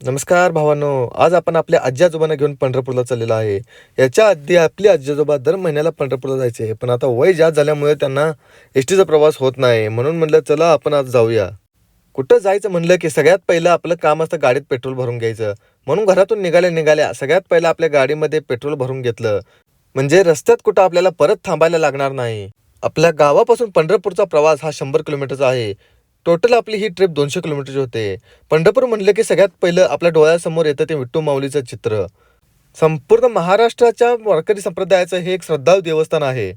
नमस्कार भावांनो आज आपण आपल्या आजी आजोबांना घेऊन पंढरपूरला चाललेलो आहे. याच्या आधी आपली आजी आजोबा दर महिन्याला पंढरपूरला जायचे पण आता वय जास्त झाल्यामुळे त्यांना एस टीचा प्रवास होत नाही. म्हणून म्हणलं चला आपण आज जाऊया. कुठं जायचं म्हणलं की सगळ्यात पहिलं आपलं काम असतं गाडीत पेट्रोल भरून घ्यायचं. म्हणून घरातून निघाल्या निघाल्या सगळ्यात पहिलं आपल्या गाडीमध्ये पेट्रोल भरून घेतलं. म्हणजे रस्त्यात कुठं आपल्याला परत थांबायला लागणार नाही. आपल्या गावापासून पंढरपूरचा प्रवास हा शंभर किलोमीटरचा आहे. टोटल आपली ही ट्रिप दोनशे किलोमीटरची होते. पंढरपूर म्हणलं की सगळ्यात पहिलं आपल्या डोळ्यासमोर येतं ते विठ्ठू माऊलीचं चित्र. संपूर्ण महाराष्ट्राच्या वारकरी संप्रदायाचं हे एक श्रद्धाळू देवस्थान आहे.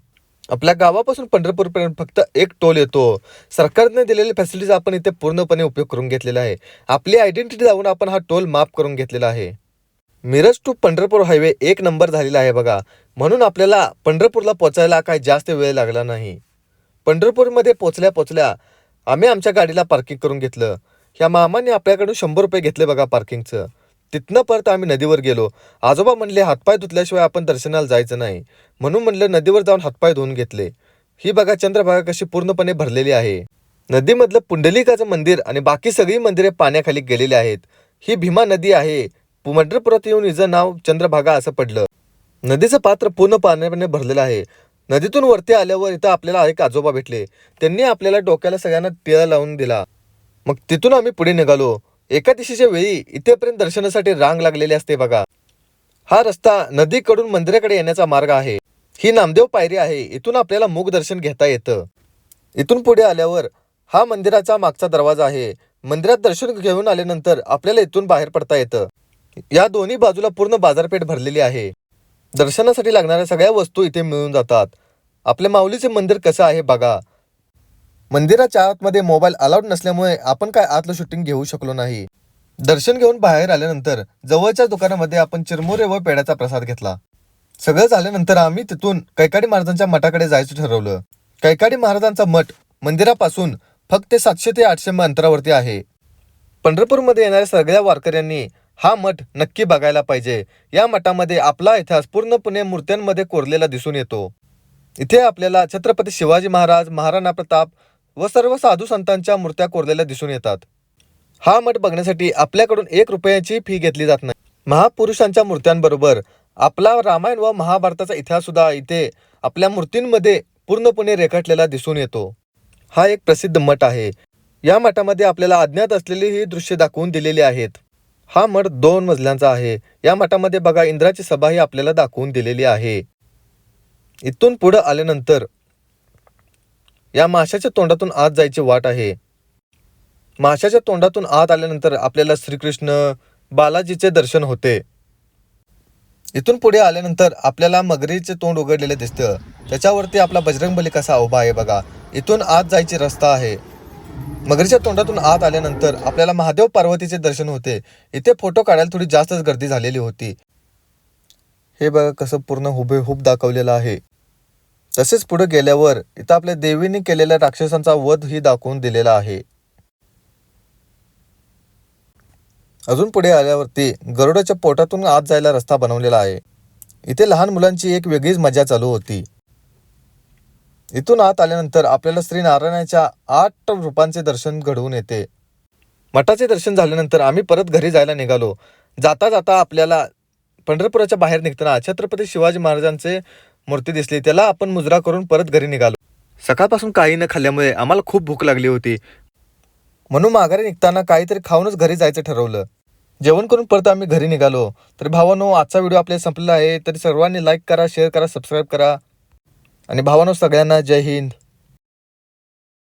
आपल्या गावापासून पंढरपूरपर्यंत फक्त एक टोल येतो. सरकारने दिलेले फॅसिलिटीज आपण इथे पूर्णपणे उपयोग करून घेतलेला आहे. आपली आयडेंटिटी जाऊन आपण हा टोल माफ करून घेतलेला आहे. मिरज टू पंढरपूर हायवे एक नंबर झालेला आहे बघा. म्हणून आपल्याला पंढरपूरला पोचायला काही जास्त वेळ लागला नाही. पंढरपूरमध्ये पोचल्या पोचल्या आम्ही आमच्या गाडीला पार्किंग करून घेतलं. ह्या मामाने आपल्याकडून शंभर रुपये घेतले बघा पार्किंगचं तिथनं परत आम्ही नदीवर गेलो. आजोबा म्हणले हातपाय धुतल्याशिवाय आपण दर्शनाला जायचं नाही. म्हणून म्हणलं नदीवर जाऊन हातपाय धुवून घेतले. ही बघा चंद्रभागा कशी पूर्णपणे भरलेली आहे. नदीमधलं पुंडलिकाचं मंदिर आणि बाकी सगळी मंदिरे पाण्याखाली गेलेली आहेत. ही भीमा नदी आहे. पंढरपुरात येऊन हिचं नाव चंद्रभागा असं पडलं. नदीचं पात्र पूर्ण पाण्याने भरलेलं आहे. नदीतून वरती आल्यावर इथं आपल्याला एक आजोबा भेटले. त्यांनी आपल्याला डोक्याला सगळ्यांना टिळा लावून दिला. मग तिथून आम्ही पुढे निघालो. एकादशीच्या वेळी इथेपर्यंत दर्शनासाठी रांग लागलेली असते बघा. हा रस्ता नदीकडून मंदिराकडे येण्याचा मार्ग आहे. ही नामदेव पायरी आहे. इथून आपल्याला मूग दर्शन घेता येतं. इथून पुढे आल्यावर हा मंदिराचा मागचा दरवाजा आहे. मंदिरात दर्शन घेऊन आल्यानंतर आपल्याला इथून बाहेर पडता येतं. या दोन्ही बाजूला पूर्ण बाजारपेठ भरलेली आहे. दर्शनासाठी लागणाऱ्या सगळ्या वस्तू इथे मिळून जातात. आपल्या माऊलीचे मंदिर कसं आहे बघा. मंदिराच्या आतमध्ये मोबाईल अलाउड नसल्यामुळे आपण काय आतलं शूटिंग घेऊ शकलो नाही. दर्शन घेऊन बाहेर आल्यानंतर जवळच्या दुकानामध्ये आपण चिरमुरे व पेड्याचा प्रसाद घेतला. सगळं झाल्यानंतर आम्ही तिथून कैकाडी महाराजांच्या मठाकडे जायचं ठरवलं. कैकाडी महाराजांचा मठ मंदिरापासून फक्त सातशे ते आठशे अंतरावरती आहे. पंढरपूरमध्ये येणाऱ्या सगळ्या वारकऱ्यांनी हा मठ नक्की बघायला पाहिजे. या मठामध्ये आपला इतिहास पूर्णपणे मूर्त्यांमध्ये कोरलेला दिसून येतो. इथे आपल्याला छत्रपती शिवाजी महाराज महाराणा प्रताप व सर्व साधू संतांच्या मूर्त्या कोरलेल्या दिसून येतात. हा मठ बघण्यासाठी आपल्याकडून एक रुपयाची फी घेतली जात नाही. महापुरुषांच्या मूर्त्यांबरोबर आपला रामायण व महाभारताचा इतिहास सुद्धा इथे आपल्या मूर्तींमध्ये पूर्णपणे रेखाटलेला दिसून येतो. हा एक प्रसिद्ध मठ आहे. या मठामध्ये आपल्याला अज्ञात असलेली ही दृश्य दाखवून दिलेली आहेत. हा मठ दोन मजल्यांचा आहे. या मठामध्ये बघा इंद्राची सभा ही आपल्याला दाखवून दिलेली आहे. इथून पुढं आल्यानंतर या माशाच्या तोंडातून आत जायची वाट आहे. माशाच्या तोंडातून आत आल्यानंतर आपल्याला श्रीकृष्ण बालाजीचे दर्शन होते. इथून पुढे आल्यानंतर आपल्याला मगरीचे तोंड उघडलेले दिसतं. त्याच्यावरती आपला बजरंगबली कसा उभा आहे बघा. इथून आत जायची रस्ता आहे. मगरीच्या तोंडातून आत आल्यानंतर आपल्याला महादेव पार्वतीचे दर्शन होते. इथे फोटो काढायला थोडी जास्तच गर्दी झालेली होती. हे बघा कसं पूर्ण हुबेहूब दाखवलेलं आहे. तसेच पुढे गेल्यावर इथं आपल्या देवीने केलेल्या राक्षसांचा वध ही दाखवून दिलेला आहे. अजून पुढे आल्यावरती गरुडाच्या पोटातून आत जायला रस्ता बनवलेला आहे. इथे लहान मुलांची एक वेगळीच मजा चालू होती. इथून आत आल्यानंतर आपल्याला श्री नारायणाच्या आठ रूपांचे दर्शन घडवून येते. मठाचे दर्शन झाल्यानंतर आम्ही परत घरी जायला निघालो. जाता जाता आपल्याला पंढरपुराच्या बाहेर निघताना छत्रपती शिवाजी महाराजांचे मूर्ती दिसली त्याला आपण मुजरा करून परत घरी निघालो. सकाळपासून काही न खाल्ल्यामुळे आम्हाला खूप भूक लागली होती. म्हणून माघारी निघताना काहीतरी खाऊनच घरी जायचं ठरवलं. जेवण करून परत आम्ही घरी निघालो. तर भावानो आजचा व्हिडिओ आपल्याला संपलेला आहे. तरी सर्वांनी लाईक करा शेअर करा सबस्क्राईब करा. आणि भावानो सगळ्यांना जय हिंद.